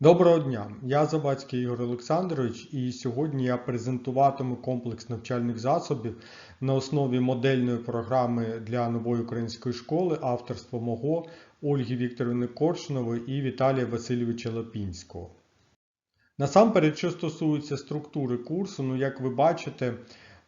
Доброго дня, я Забацький Ігор Олександрович, і сьогодні я презентуватиму комплекс навчальних засобів на основі модельної програми для нової української школи авторства мого Ольги Вікторівни Коршунової і Віталія Васильовича Лапінського. Насамперед, що стосується структури курсу, ну як ви бачите,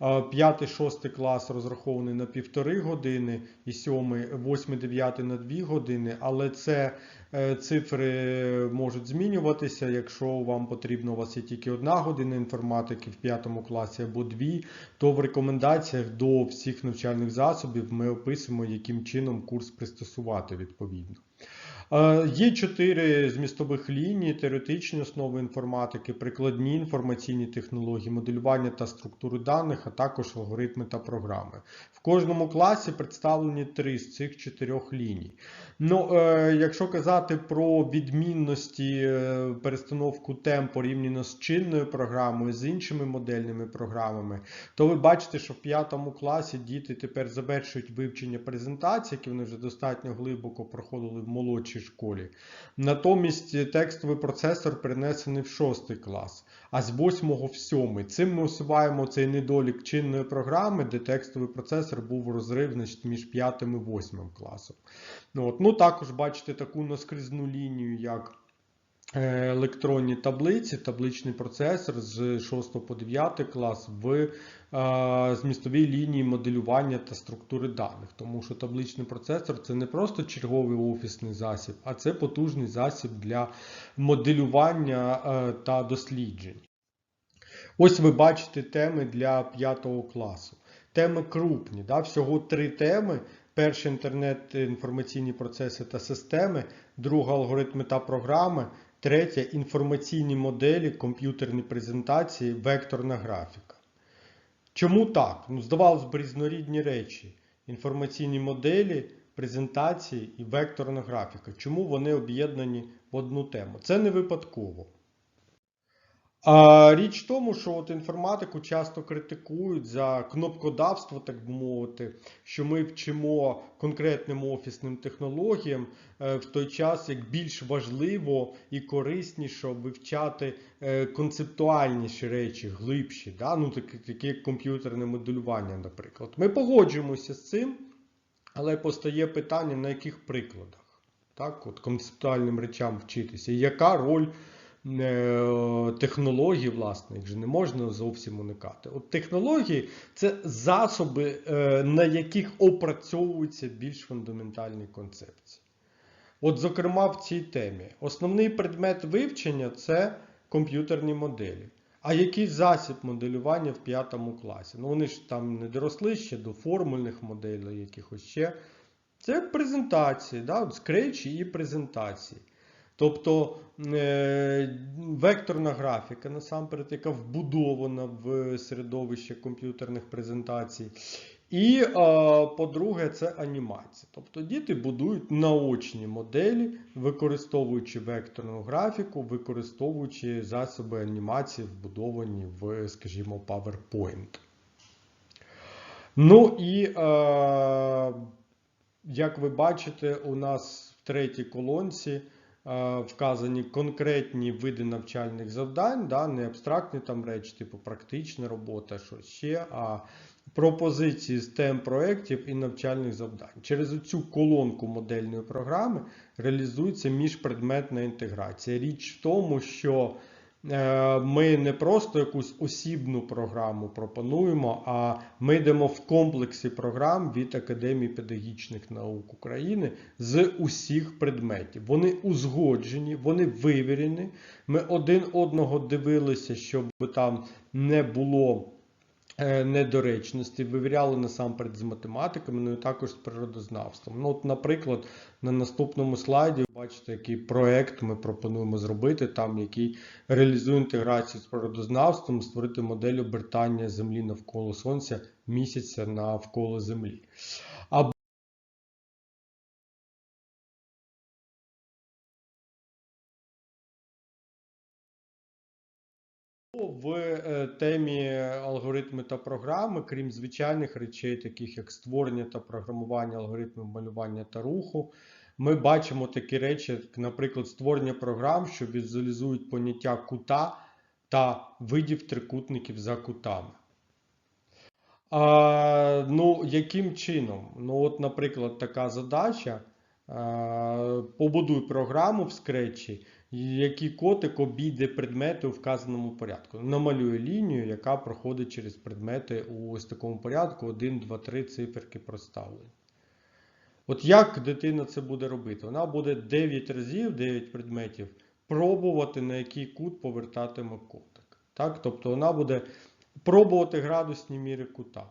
5-6 клас розрахований на півтори години, і 7, 8-9 на 2 години, але це е, цифри можуть змінюватися. Якщо вам потрібно, у вас є тільки одна година інформатики в 5 класі або дві, то в рекомендаціях до всіх навчальних засобів ми описуємо, яким чином курс пристосувати відповідно. Е, Є чотири змістових лінії: теоретичні основи інформатики, прикладні інформаційні технології, моделювання та структури даних, а також алгоритми та програми. В кожному класі представлені три з цих чотирьох ліній. Ну, е, якщо казати про відмінності е, перестановку тем порівняно з чинною програмою, з іншими модельними програмами, то ви бачите, що в п'ятому класі діти тепер завершують вивчення презентацій, які вони вже достатньо глибоко проходили в молодшій школі. Натомість текстовий процесор принесений в 6 клас, а з 8 в сьомий. Цим ми усуваємо цей недолік чинної програми, де текстовий процесор був розрив значить, між 5 і 8 класом. Ну, от. ну також бачите таку наскрізну лінію, як електронні таблиці, табличний процесор з 6 по 9 клас в е, змістовій лінії моделювання та структури даних. Тому що табличний процесор це не просто черговий офісний засіб, а це потужний засіб для моделювання е, та досліджень. Ось ви бачите теми для 5 класу. Теми крупні, да? всього три теми. Перший інтернет, інформаційні процеси та системи, друга алгоритми та програми, третя інформаційні моделі, комп'ютерні презентації, векторна графіка. Чому так? Ну, здавалось б, різнорідні речі. Інформаційні моделі, презентації і векторна графіка. Чому вони об'єднані в одну тему? Це не випадково. А річ в тому, що от інформатику часто критикують за кнопкодавство, так би мовити, що ми вчимо конкретним офісним технологіям, е, в той час як більш важливо і корисніше вивчати е, концептуальніші речі, глибші, да? ну, такі, як комп'ютерне моделювання, наприклад. Ми погоджуємося з цим, але постає питання, на яких прикладах так? От концептуальним речам вчитися, яка роль технологій, власне, їх же не можна зовсім уникати. От технології це засоби, е, на яких опрацьовуються більш фундаментальні концепції. От, зокрема, в цій темі основний предмет вивчення це комп'ютерні моделі. А який засіб моделювання в п'ятому класі? Ну, вони ж там не доросли ще до формульних моделей, якихось ще. Це презентації, да? от скречі і презентації. Тобто е, векторна графіка, насамперед, яка вбудована в середовище комп'ютерних презентацій. І, по-друге, це анімація. Тобто діти будують наочні моделі, використовуючи векторну графіку, використовуючи засоби анімації, вбудовані в, скажімо, PowerPoint. Ну і, як ви бачите, у нас в третій колонці вказані конкретні види навчальних завдань, да, не абстрактні там речі, типу практична робота, що ще, а пропозиції з тем проєктів і навчальних завдань. Через цю колонку модельної програми реалізується міжпредметна інтеграція. Річ в тому, що е, ми не просто якусь осібну програму пропонуємо, а ми йдемо в комплексі програм від Академії педагогічних наук України з усіх предметів. Вони узгоджені, вони вивірені. Ми один одного дивилися, щоб там не було е, недоречності, вивіряли насамперед з математиками, ну і також з природознавством. Ну, от, наприклад, на наступному слайді ви бачите, який проект ми пропонуємо зробити, там який реалізує інтеграцію з природознавством, створити модель обертання Землі навколо Сонця місяця навколо Землі. Темі алгоритми та програми, крім звичайних речей, таких як створення та програмування алгоритмів малювання та руху, ми бачимо такі речі, як, наприклад, створення програм, що візуалізують поняття кута та видів трикутників за кутами. А, ну, яким чином? Ну, от, наприклад, така задача. Побудуй програму в скретчі, який котик обійде предмети у вказаному порядку. Намалює лінію, яка проходить через предмети у ось такому порядку. 1, 2, 3 циферки проставлені. От як дитина це буде робити? Вона буде 9 разів, 9 предметів, пробувати, на який кут повертатиме котик. Так? Тобто вона буде пробувати градусні міри кута.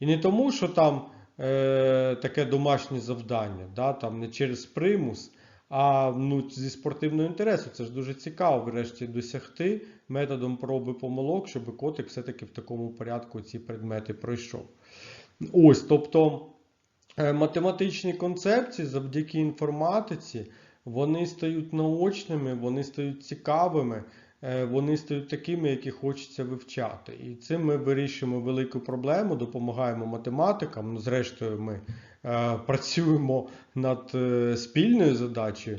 І не тому, що там е, таке домашнє завдання, да, там не через примус, а ну, зі спортивного інтересу. Це ж дуже цікаво, врешті, досягти методом проби помилок, щоб котик все-таки в такому порядку ці предмети пройшов. Ось, тобто е, математичні концепції завдяки інформатиці, вони стають наочними, вони стають цікавими, вони стають такими, які хочеться вивчати. І цим ми вирішуємо велику проблему, допомагаємо математикам. Ну, зрештою, ми е, працюємо над е, спільною задачею.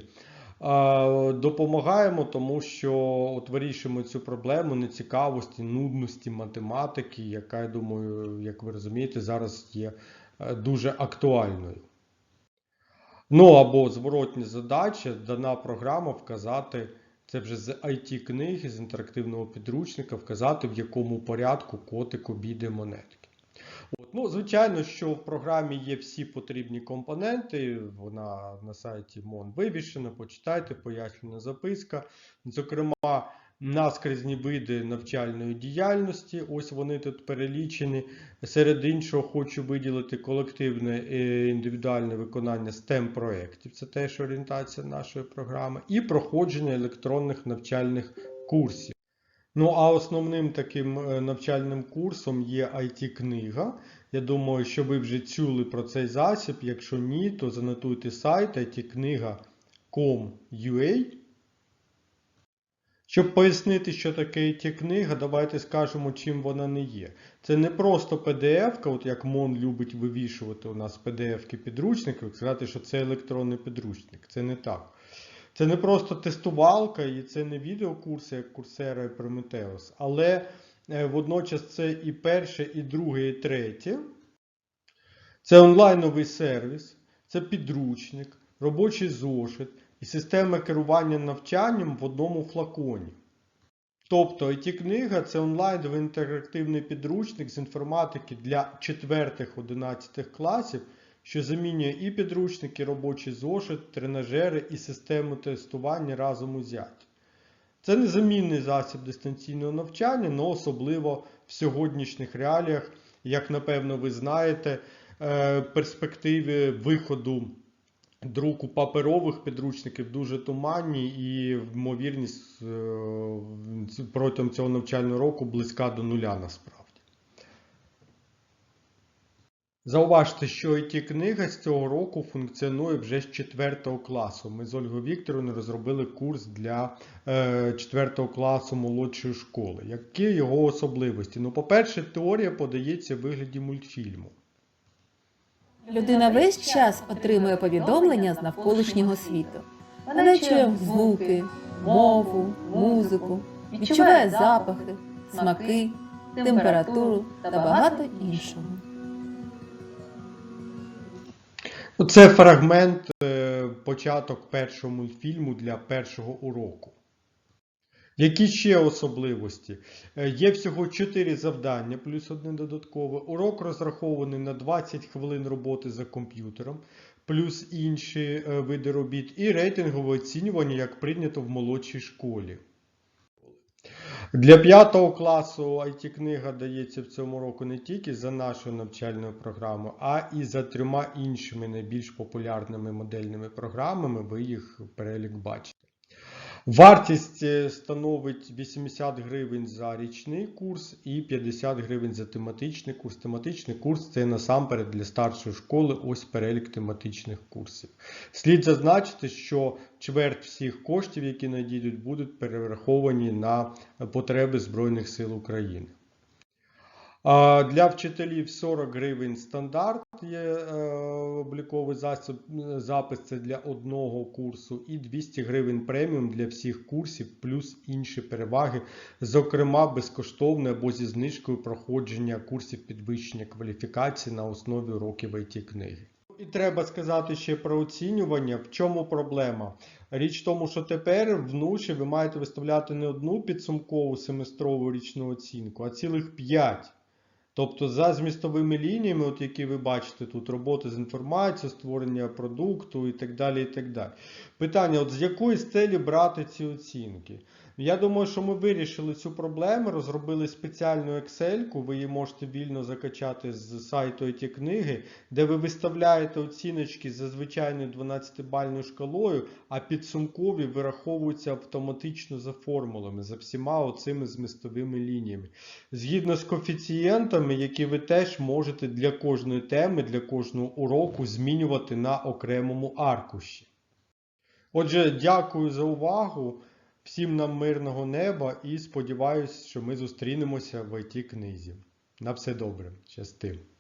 Е, Допомагаємо, тому що от вирішуємо цю проблему нецікавості, нудності математики, яка, я думаю, як ви розумієте, зараз є е, дуже актуальною. Ну або зворотня задача, дана програма вказати, це вже з IT-книги, з інтерактивного підручника, вказати, в якому порядку котик обійде монетки. От. Ну, Звичайно, що в програмі є всі потрібні компоненти, вона на сайті МОН вивішена, почитайте, пояснена записка. Зокрема, наскрізні види навчальної діяльності, ось вони тут перелічені. Серед іншого, хочу виділити колективне і індивідуальне виконання STEM проєктів, це теж орієнтація нашої програми, і проходження електронних навчальних курсів. Ну, а основним таким е, навчальним курсом є IT-книга. Я думаю, що ви вже чули про цей засіб. Якщо ні, то занотуйте сайт itkniga.com.ua. Щоб пояснити, що таке IT-книга, давайте скажемо, чим вона не є. Це не просто PDF, от як МОН любить вивішувати у нас PDF-ки підручників, сказати, що це електронний підручник. Це не так. Це не просто тестувалка і це не відеокурси, як Coursera і Prometheus, але е, водночас це і перше, і друге, і третє. Це онлайновий сервіс, це підручник, робочий зошит і система керування навчанням в одному флаконі. Тобто IT-книга це онлайновий інтерактивний підручник з інформатики для 4-11 класів, що замінює і підручники, робочий зошит, тренажери і систему тестування разом узяті. Це незамінний засіб дистанційного навчання, але особливо в сьогоднішніх реаліях, як напевно ви знаєте, е, перспективи виходу друку паперових підручників дуже туманні і ймовірність е, протягом цього навчального року близька до нуля насправді. Зауважте, що it книга з цього року функціонує вже з 4 класу. Ми з Ольгою Вікторовною розробили курс для е, 4 класу молодшої школи. Які його особливості? Ну, по-перше, теорія подається в вигляді мультфільму. Людина весь час отримує повідомлення з навколишнього світу. Вона чує звуки, мову, музику, відчуває запахи, смаки, температуру та багато іншого. Це фрагмент, е, початок першого мультфільму для першого уроку. Які ще особливості? Е, Є всього 4 завдання, плюс одне додаткове. Урок розрахований на 20 хвилин роботи за комп'ютером, плюс інші е, види робіт, і рейтингове оцінювання, як прийнято в молодшій школі. Для 5 класу IT-книга дається в цьому року не тільки за нашою навчальною програмою, а і за трьома іншими найбільш популярними модельними програмами. Ви їх перелік бачите. Вартість е, становить 80 гривень за річний курс і 50 гривень за тематичний курс. Тематичний курс це насамперед для старшої школи ось перелік тематичних курсів. Слід зазначити, що чверть всіх коштів, які надійдуть, будуть перераховані на потреби Збройних сил України. Для вчителів 40 гривень стандарт є е, обліковий засіб, запис це для одного курсу, і 200 гривень преміум для всіх курсів, плюс інші переваги, зокрема безкоштовне або зі знижкою проходження курсів підвищення кваліфікації на основі уроків it книги. І треба сказати ще про оцінювання. В чому проблема? Річ в тому, що тепер в ви маєте виставляти не одну підсумкову семестрову річну оцінку, а цілих 5. Тобто за змістовими лініями, от які ви бачите тут, роботи з інформацією, створення продукту і так далі. і так далі. Питання, от з якої стелі брати ці оцінки? Я думаю, що ми вирішили цю проблему, розробили спеціальну Excel, ви її можете вільно закачати з сайту ті книги, де ви виставляєте оціночки за звичайною 12-бальною шкалою, а підсумкові вираховуються автоматично за формулами, за всіма оцими змістовими лініями. Згідно з коефіцієнтами, які ви теж можете для кожної теми, для кожного уроку змінювати на окремому аркуші. Отже, дякую за увагу. Всім нам мирного неба і сподіваюся, що ми зустрінемося в it книзі. На все добре, щастим!